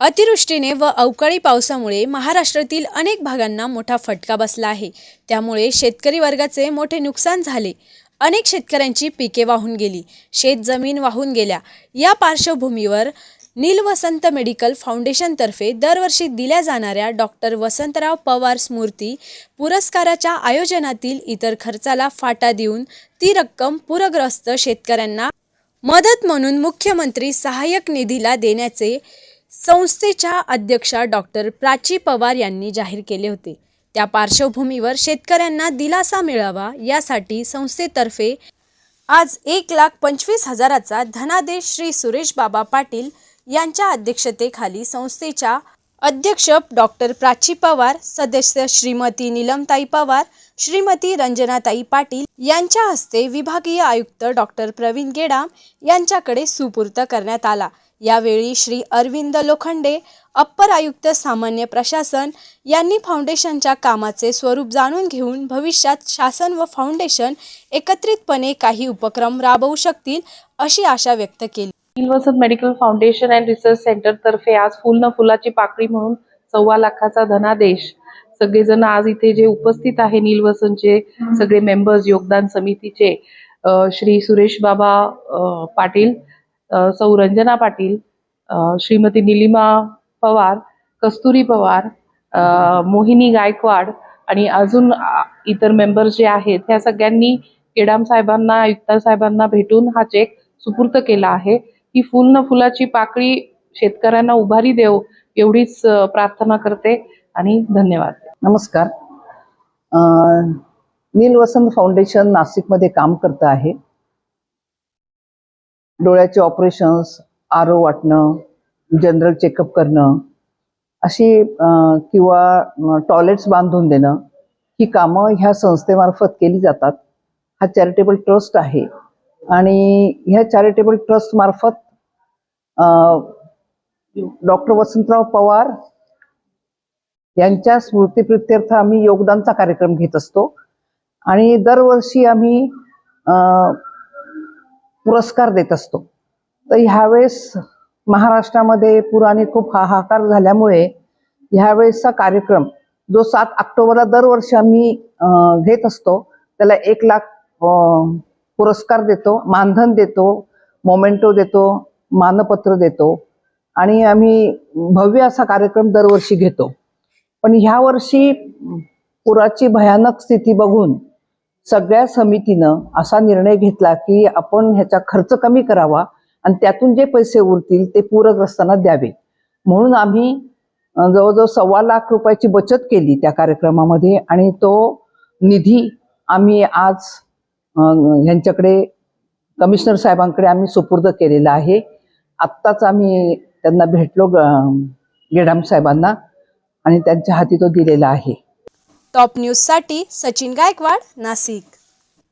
अतिवृष्टीने व अवकाळी पावसामुळे महाराष्ट्रातील अनेक भागांना मोठा फटका बसला आहे. त्यामुळे शेतकरी वर्गाचे मोठे नुकसान झाले. अनेक शेतकऱ्यांची पिके वाहून गेली. शेतजमीन वाहून गेल्या. या पार्श्वभूमीवर नीलवसंत मेडिकल फाउंडेशनतर्फे दरवर्षी दिल्या जाणाऱ्या डॉक्टर वसंतराव पवार स्मृती पुरस्काराच्या आयोजनातील इतर खर्चाला फाटा देऊन ती रक्कम पूरग्रस्त शेतकऱ्यांना मदत म्हणून मुख्यमंत्री सहाय्यक निधीला देण्याचे संस्थेच्या अध्यक्षा डॉक्टर प्राची पवार यांनी जाहीर केले होते. त्या पार्श्वभूमीवर शेतकऱ्यांना दिलासा मिळावा यासाठी संस्थेतर्फे आज एक लाख पंचवीस हजाराचा धनादेश श्री सुरेश बाबा पाटील यांच्या अध्यक्षतेखाली संस्थेच्या अध्यक्ष डॉक्टर प्राची पवार सदस्य श्रीमती नीलमताई पवार श्रीमती रंजनाताई पाटील यांच्या हस्ते विभागीय आयुक्त डॉक्टर प्रवीण गेडाम यांच्याकडे सुपूर्त करण्यात आला. यावेळी श्री अरविंद लोखंडे अप्पर आयुक्त सामान्य प्रशासन यांनी फाउंडेशनच्या कामाचे स्वरूप जाणून घेऊन भविष्यात शासन व फाउंडेशन एकत्रितपणे काही उपक्रम राबवू शकतील अशी आशा व्यक्त केली. Vasant medical foundation and research centre तर्फे आज फुल न फुलाची पाकळी म्हणून सव्वा लाखाचा धनादेश. सगळेजण आज इथे जे उपस्थित आहे नीलवसनचे सगळे मेंबर्स योगदान समितीचे श्री सुरेश बाबा पाटील सौरंजना पाटील श्रीमती निलिमा पवार कस्तुरी पवार मोहिनी गायकवाड आणि अजून इतर मेंबर जे आहेत ह्या सगळ्यांनी केडाम साहेबांना आयुक्त साहेबांना भेटून हा चेक सुपूर्त केला आहे. ही फुल न फुलाची पाकळी शेतकऱ्यांना उभारी देव एवढीच प्रार्थना करते आणि धन्यवाद. नमस्कार. नील वसंत फाउंडेशन नाशिकमध्ये काम करतं आहे. डोळ्याचे ऑपरेशन्स आरो वाटणं जनरल चेकअप करणं अशी किंवा टॉयलेट्स बांधून देणं ही कामं ह्या संस्थेमार्फत केली जातात. हा चॅरिटेबल ट्रस्ट आहे. आणि ह्या चॅरिटेबल ट्रस्टमार्फत डॉक्टर वसंतराव पवार यांच्या स्मृतीप्रित्यर्थ आम्ही योगदानचा कार्यक्रम घेत असतो. आणि दरवर्षी आम्ही पुरस्कार देत असतो. तर ह्यावेळेस महाराष्ट्रामध्ये पुराने खूप हाहाकार झाल्यामुळे ह्यावेळेसचा कार्यक्रम जो सात ऑक्टोबरला दरवर्षी आम्ही घेत असतो त्याला एक लाख पुरस्कार देतो मानधन देतो मोमेंटो देतो मानपत्र देतो आणि आम्ही भव्य असा कार्यक्रम दरवर्षी घेतो. पण ह्या वर्षी पुराची भयानक स्थिती बघून सगळ्या समितीनं असा निर्णय घेतला की आपण ह्याचा खर्च कमी करावा आणि त्यातून जे पैसे उरतील ते पूरग्रस्तांना द्यावे. म्हणून आम्ही जवळजवळ सव्वा लाख रुपयाची बचत केली त्या कार्यक्रमामध्ये आणि तो निधी आम्ही आज ह्यांच्याकडे कमिशनर साहेबांकडे आम्ही सुपूर्द केलेला आहे. आत्ताच आम्ही त्यांना भेटलो ग- गेडाम साहेबांना आणि त्यांच्या हाती तो दिलेला आहे. टॉप न्यूजसाठी सचिन गायकवाड नाशिक.